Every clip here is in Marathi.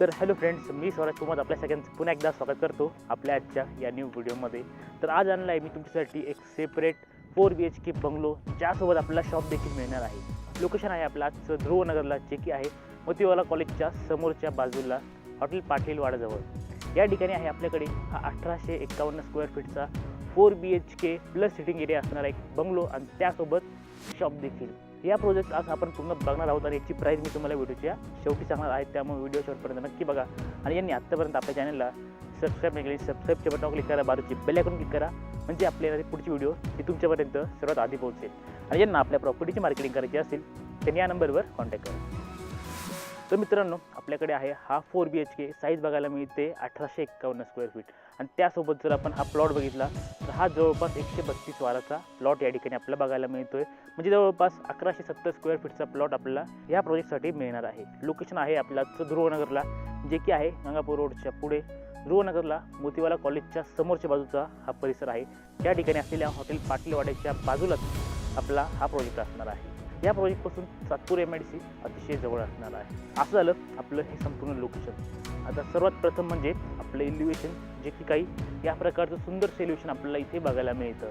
तर हॅलो फ्रेंड्स मी स्वराज कुमार आपल्या सगळ्यांचं पुन्हा एकदा स्वागत करतो आपल्या आजच्या या न्यू व्हिडिओमध्ये तर आज आणला आहे मी तुमच्यासाठी एक separate four B H K bungalow ज्यासोबत आपल्याला शॉप देखील मिळणार आहे. लोकेशन आहे आपलं आजचं ध्रुवनगरला जे की आहे मोतीवाला कॉलेजच्या समोरच्या बाजूला हॉटेल पाटील वाडाजवळ या ठिकाणी आहे आपल्याकडे हा अठराशे एकावन्न square फीटचा four B H K plus sitting area असणारा एक बंगलो आणि त्यासोबत शॉप देखील. या प्रोजेक्ट आज आपण पूर्ण बघणार आहोत आणि याची प्राईज मी तुम्हाला व्हिडिओच्या शेवटी सांगणार आहे. त्यामुळे व्हिडिओ शेवटपर्यंत नक्की बघा. आणि यांनी आत्तापर्यंत आपल्या चॅनलला सबस्क्राईब नाही केली सबस्क्राईबच्या बटन क्लिक करा बाजूची बेल आयकॉन क्लिक करा. म्हणजे आपल्याला पुढची व्हिडिओ ती तुमच्यापर्यंत सर्वात आधी पोहोचेल. आणि ज्यांना आपल्या प्रॉपर्टीची मार्केटिंग करायची असेल त्यांनी या नंबरवर कॉन्टॅक्ट करा. तर मित्रांनो आपल्याकडे आहे हा four B H K size बघायला मिळते अठराशे एक्कावन्न स्क्वेअर फीट आणि त्यासोबत जर आपण हा प्लॉट बघितला तर हा जवळपास एकशे बत्तीस वाराचा प्लॉट या ठिकाणी आपल्याला बघायला मिळतोय. म्हणजे जवळपास अकराशे सत्तर स्क्वेअर फीटचा प्लॉट आपल्याला या प्रोजेक्टसाठी मिळणार आहे. लोकेशन आहे आपल्याचं ध्रुवनगरला जे की आहे गंगापूर रोडच्या पुढे. ध्रुवनगरला मोतीवाला कॉलेजच्या समोरच्या बाजूचा हा परिसर आहे. त्या ठिकाणी असलेल्या हॉटेल पाटीलवाड्याच्या बाजूलाच आपला हा प्रोजेक्ट असणार आहे. या प्रोजेक्टपासून Satpur M I D C अतिशय जवळ असणार आहे. असं झालं आपलं हे संपूर्ण लोकेशन आता सर्वात प्रथम म्हणजे आपलं इल्युएशन जे की काही या प्रकारचं सुंदर सेल्युशन आपल्याला इथे बघायला मिळतं.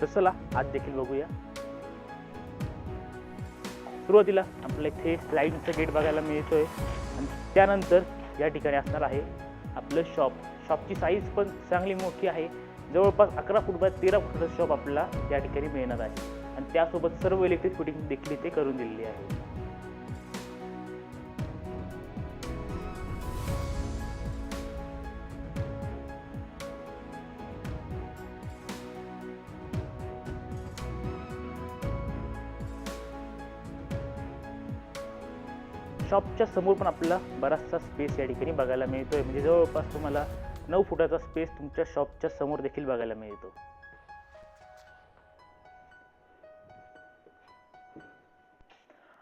तर चला आज देखील बघूया. सुरुवातीला आपल्याला इथे स्लाईडचं गेट बघायला मिळतोय. आणि त्यानंतर या ठिकाणी असणार आहे आपलं शॉप शॉपची साईज पण चांगली मोठी आहे. जवळपास अकरा फूट बाय तेरा फुटाचं शॉप आपल्याला या ठिकाणी मिळणार आहे. आणि त्यासोबत सर्व इलेक्ट्रिक फिटिंग देखील इथे करून दिलेली आहे. शॉपच्या समोर पण आपल्याला बराचसा स्पेस या ठिकाणी बघायला मिळतो आहे म्हणजे जवळपास तुम्हाला नऊ फुटाचा स्पेस तुमच्या शॉपच्या समोर देखील बघायला मिळतो.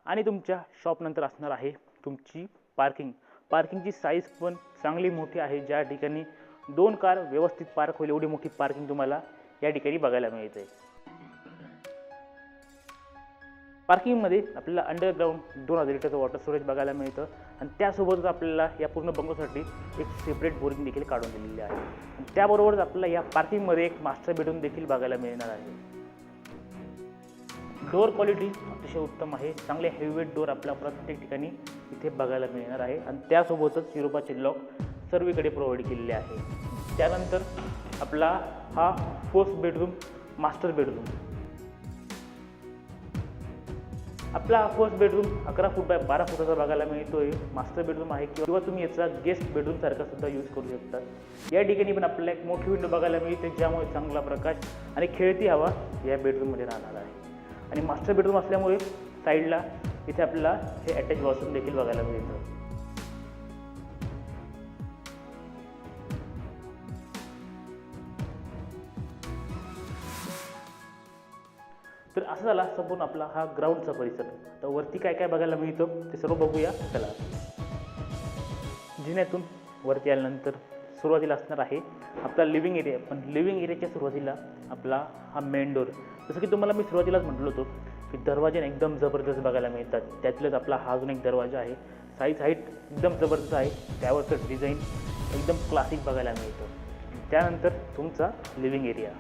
आणि तुमच्या शॉपनंतर असणार आहे तुमची पार्किंग पार्किंगची साईज पण चांगली मोठी आहे. ज्या ठिकाणी दोन कार व्यवस्थित पार्क होईल एवढी मोठी पार्किंग तुम्हाला या ठिकाणी बघायला मिळते. पार्किंगमध्ये आपल्याला अंडरग्राऊंड दोन हजार लिटरचं वॉटर स्टोरेज बघायला मिळतं. आणि त्यासोबतच आपल्याला या पूर्ण बंगलोसाठी एक सेपरेट बोरिंग देखील काढून दिलेली आहे. त्याबरोबरच आपल्याला या पार्किंगमध्ये एक मास्टर बेडरूम देखील बघायला मिळणार आहे. डोअर क्वालिटी अतिशय उत्तम आहे. चांगले हेवीवेट डोअर आपल्याला प्रत्येक ठिकाणी इथे बघायला मिळणार आहे. आणि त्यासोबतच युरोपाचे लॉक सर्वीकडे प्रोव्हाइड केलेले आहे. त्यानंतर आपला हा फर्स्ट बेडरूम मास्टर बेडरूम आपला फर्स्ट बेडरूम अकरा फूट बाय बारा फुटाचा बघायला मिळतोय. मास्टर बेडरूम आहे किंवा तुम्ही याचा गेस्ट बेडरूम सारखा सुद्धा यूज करू शकता. या ठिकाणी पण आपल्याला एक मोठी विंडो बघायला मिळते ज्यामुळे चांगला प्रकाश आणि खेळती हवा या बेडरूममध्ये राहणार आहे. आणि मास्टर बेडरूम असल्यामुळे साईडला इथे आपल्याला हे अटॅच वॉशरूम देखील बघायला मिळतं. तर असं झाला संपूर्ण आपला हा ग्राउंडचा परिसर. तर वरती काय काय बघायला मिळतं ते सर्व बघूया. चला. जिन्यातून वरती आल्यानंतर सुरुवातीला असणार आहे आपला लिव्हिंग एरिया पण लिव्हिंग एरियाच्या सुरुवातीला आपला हा मेन डोर जसं की तुम्हाला मी सुरुवातीलाच म्हटलं होतो की दरवाजे एकदम जबरदस्त बघायला मिळतात. त्यातलंच आपला हा अजून एक दरवाजा आहे. साईज हाईट एकदम जबरदस्त आहे. त्यावरचं डिझाईन एकदम क्लासिक बघायला मिळतं. त्यानंतर तुमचा लिव्हिंग एरिया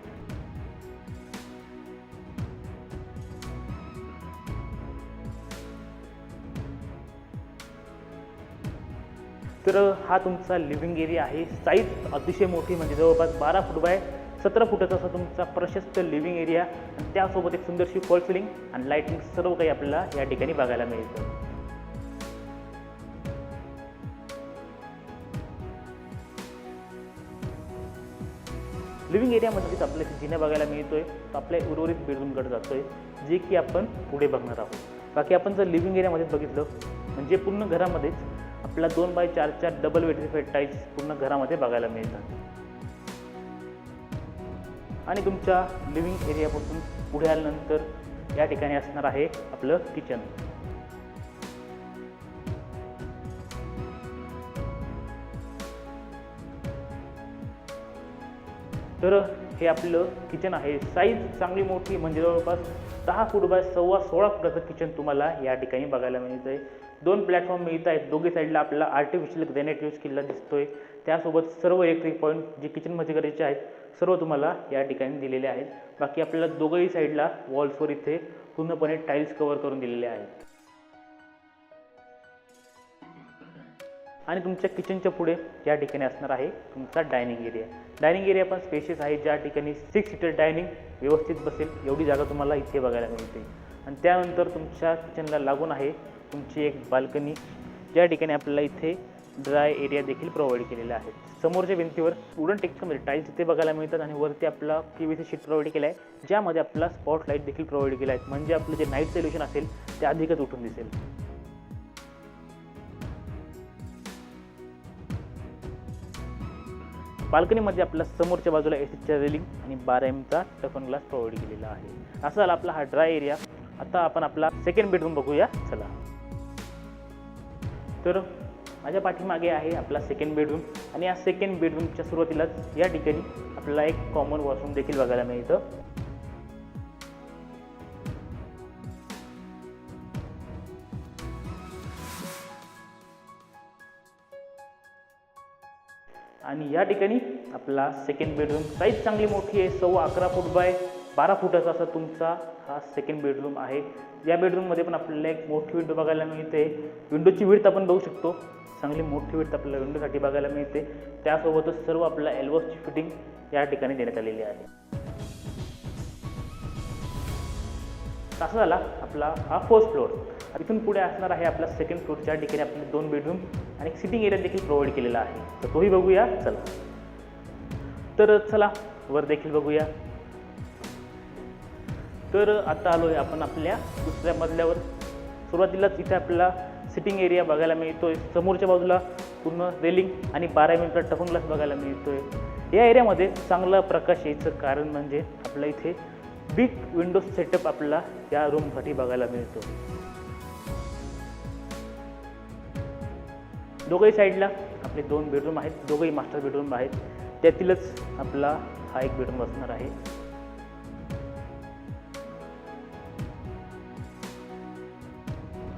तर हा तुमचा लिव्हिंग एरिया आहे. साईज अतिशय मोठी म्हणजे जवळपास बारा फूट बाय सतरा फुटाचा असा तुमचा प्रशस्त लिव्हिंग एरिया आणि त्यासोबत एक सुंदरशी फॉल सिलिंग आणि लाईटिंग सर्व काही आपल्याला या ठिकाणी बघायला मिळतं. लिव्हिंग एरियामध्येच आपल्याला इथे जिना बघायला मिळतोय. तो आपल्या उर्वरित बेडरूमकडे जातोय जे की आपण पुढे बघणार आहोत. बाकी आपण जर लिव्हिंग एरियामध्येच बघितलं म्हणजे पूर्ण घरामध्येच आपल्या दोन बाय चारच्या डबल वेट्रिफाईड टाईल्स पूर्ण घरामध्ये बघायला मिळतात. आणि तुमच्या लिव्हिंग एरियापासून पुढे आल्यानंतर या ठिकाणी असणार आहे आपलं किचन तर हे आपलं किचन आहे. साईज चांगली मोठी म्हणजे जवळपास दहा फूट बाय सव्वा सोळा फुटाचं किचन तुम्हाला या ठिकाणी बघायला मिळतं आहे दोन प्लॅटफॉर्म मिळत आहेत. दोघी साईडला आपल्याला आर्टिफिशियल ग्रेनेट यूज केलेला दिसतोय. त्यासोबत सर्व इलेक्ट्रिक पॉईंट जे किचनमध्ये गरजेचे आहेत सर्व तुम्हाला या ठिकाणी दिलेले आहेत. बाकी आपल्याला दोघंही साईडला वॉल्सवर इथे पूर्णपणे टाईल्स कवर करून दिलेले आहेत. आणि तुमच्या किचनच्या पुढे या ठिकाणी असणार आहे तुमचा डायनिंग एरिया डायनिंग एरिया पण स्पेशियस आहे ज्या ठिकाणी सिक्स सीटर डायनिंग व्यवस्थित बसेल एवढी जागा तुम्हाला इथे बघायला मिळते. आणि त्यानंतर तुमच्या किचनला लागून आहे तुमची एक बाल्कनी ज्या ठिकाणी आपल्याला इथे ड्राय एरिया देखील प्रोव्हाइड केलेला आहे. समोरच्या भिंतीवर वुडन टेक्स्चरमध्ये टाईल्स इथे बघायला मिळतात आणि वरती आपला P V C sheet provide केला आहे ज्यामध्ये आपला स्पॉट लाइट देखील प्रोव्हाइड केला आहे म्हणजे आपलं जे नाईट सोल्युशन असेल ते अधिकच उठून दिसेल. बाल्कनीमध्ये आपल्या समोरच्या बाजूला एसीच्या रेलिंग आणि बारा एमचा टफन ग्लास प्रोव्हाइड केलेला आहे. असा झाला आपला हा ड्राय एरिया आता आपण आपला सेकंड बेडरूम बघूया. चला. तर माझ्या पाठीमागे आहे आपला सेकंड बेडरूम आणि या सेकंड बेडरूमच्या सुरुवातीलाच या ठिकाणी आपल्याला एक कॉमन वॉशरूम देखील बघायला मिळतं. आणि या ठिकाणी आपला सेकंड बेडरूम साईज चांगली मोठी आहे सव्वा अकरा फूट बाय बारा फुटाचा असा तुमचा हा सेकंड बेडरूम आहे. या बेडरूममध्ये पण आपल्याला एक मोठी विंडो बघायला मिळते. विंडोची विड्थ आपण बघू शकतो. चांगली मोठी विड्थ आपल्याला विंडोसाठी बघायला मिळते. त्यासोबतच सर्व आपल्या एल्बोसची फिटिंग या ठिकाणी देण्यात आलेली आहे. असा झाला आपला हा फर्स्ट फ्लोअर इथून पुढे असणार आहे आपला सेकंड फ्लोअर ज्या ठिकाणी आपले दोन बेडरूम आणि एक सिटिंग एरिया देखील प्रोव्हाइड केलेला आहे. तर तोही बघूया. चला. तर चला वर देखील बघूया. तर आता आलो आहे आपण आपल्या दुसऱ्या मजल्यावर. सुरुवातीलाच इथे आपल्याला सिटिंग एरिया बघायला मिळतोय. समोरच्या बाजूला पूर्ण रेलिंग आणि बारा मिनिटचा टफन ग्लास बघायला मिळतोय. या एरियामध्ये चांगला प्रकाश यायचं कारण म्हणजे आपल्या इथे बिग विंडो सेटअप आपल्याला या रूमसाठी बघायला मिळतो. दोघंही साईडला आपले दोन बेडरूम आहेत. दोघंही मास्टर बेडरूम आहेत. त्यातीलच आपला हा एक बेडरूम असणार आहे.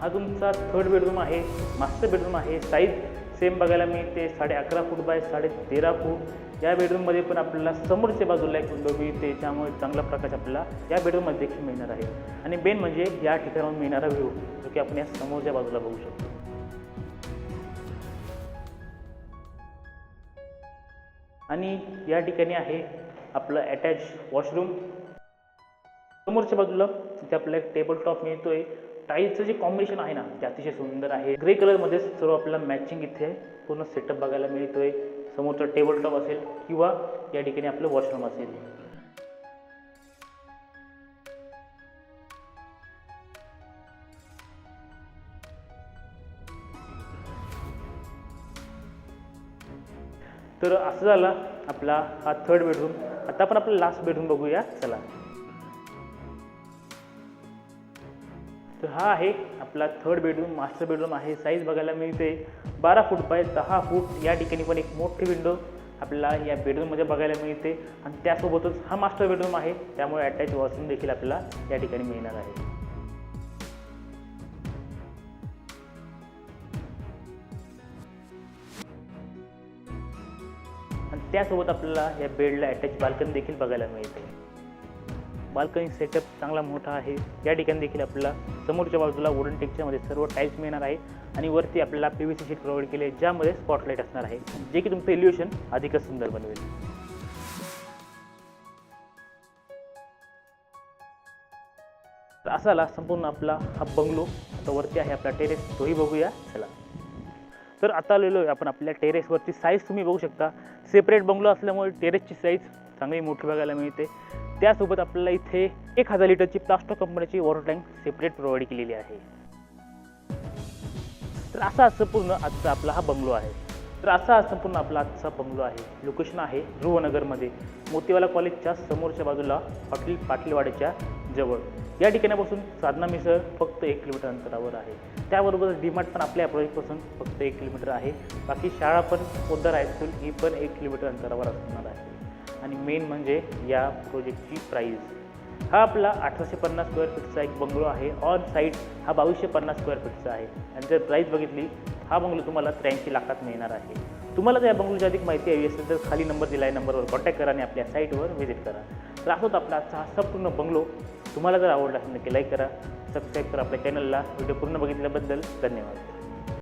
हा तुमचा थर्ड बेडरूम आहे मास्टर बेडरूम आहे साईज सेम बघायला मिळते साडे अकरा फूट बाय साडे तेरा फूट. या बेडरूममध्ये पण आपल्याला समोरच्या बाजूला एक विंडो मिळते त्यामुळे चांगला प्रकाश आपल्याला या बेडरूममध्ये देखील मिळणार आहे. आणि मेन म्हणजे या ठिकाणाहून मिळणारा व्ह्यू जो की आपण या समोरच्या बाजूला बघू शकतो. आणि या ठिकाणी आहे आपलं अटॅच वॉशरूम समोरच्या बाजूला तिथे आपल्याला एक टेबल टॉप मिळतोय. टाईलचं जे कॉम्बिनेशन आहे ना ते अतिशय सुंदर आहे. ग्रे कलरमध्ये सर्व आपल्याला मॅचिंग इथे पूर्ण सेटअप बघायला मिळतोय. समोरचं टेबल टॉप असेल किंवा या ठिकाणी आपलं वॉशरूम असेल. तर असं झाला आपला हा थर्ड बेडरूम आता आपण आपला लास्ट बेडरूम बघूया. चला. हा आहे आपला थर्ड बेडरूम मास्टर बेडरूम आहे. साईज बघायला मिळते. बारा फूट बाय दहा फूट या ठिकाणी पण एक मोठी विंडो आपल्याला या बेडरूममध्ये बघायला मिळते. आणि त्यासोबतच हा मास्टर बेडरूम आहे. त्यामुळे अटॅच वॉशरूम देखील आपल्याला या ठिकाणी मिळणार आहे. आणि त्यासोबत आपल्याला या बेडला अटॅच बाल्कनी देखील बघायला मिळते. बाल्कनी सेटअप चांगला मोठा आहे. या ठिकाणी देखील आपल्याला समोरच्या बाजूला वुडन टेक्चरमध्ये सर्व टाईल्स मिळणार आहे आणि वरती आपल्याला P V C sheet provide केले ज्यामध्ये स्पॉटलाईट असणार आहे. जे की तुमचं इल्युशन अधिकच सुंदर बनवेल. तर असा संपूर्ण आपला हा बंगलो आता वरती आहे आपला टेरेस तोही बघूया. चला. तर आता आलेलो आहे आपण आपल्या टेरेसवरची साईज तुम्ही बघू शकता. सेपरेट बंगलो असल्यामुळे टेरेसची साईज चांगली मोठी बघायला मिळते. त्यासोबत आपल्याला इथे एक हजार लिटरची प्लास्टो कंपनीची वॉटर टँक सेपरेट प्रोव्हाइड केलेली आहे. तर असा असं पूर्ण आजचा आपला हा बंगलो आहे. तर असा हा संपूर्ण आपला आजचा बंगलो आहे. लोकेशन आहे ध्रुवनगरमध्ये मोतीवाला कॉलेजच्या समोरच्या बाजूला पाटील पाटीलवाड्याच्या जवळ. या ठिकाणापासून साधना मिसळ फक्त एक किलोमीटर अंतरावर आहे. त्याबरोबर डीमार्ट पण आपल्या प्रोजेक्टपासून फक्त एक किलोमीटर आहे. बाकी शाळा पण पोद्दार हायस्कूल ही पण एक किलोमीटर अंतरावर असणार आहे. आणि मेन म्हणजे या प्रोजेक्टची प्राईज हा आपला अठराशे पन्नास स्क्वेअर फीटचा एक बंगलो आहे. ऑन साईट हा बावीसशे पन्नास स्क्वेअर फीटचा आहे. आणि जर प्राईज बघितली हा बंगलो तुम्हाला त्र्याऐंशी लाखात मिळणार आहे. तुम्हाला जर या बंगलोची अधिक माहिती हवी असेल तर खाली नंबर दिला आहे नंबरवर कॉन्टॅक्ट करा आणि आपल्या साईटवर व्हिजिट करा. तर असोच आपला आजचा हा संपूर्ण बंगलो तुम्हाला जर आवडला असेल नक्की लाईक करा सबस्क्राईब करा आपल्या चॅनलला व्हिडिओ पूर्ण बघितल्याबद्दल धन्यवाद.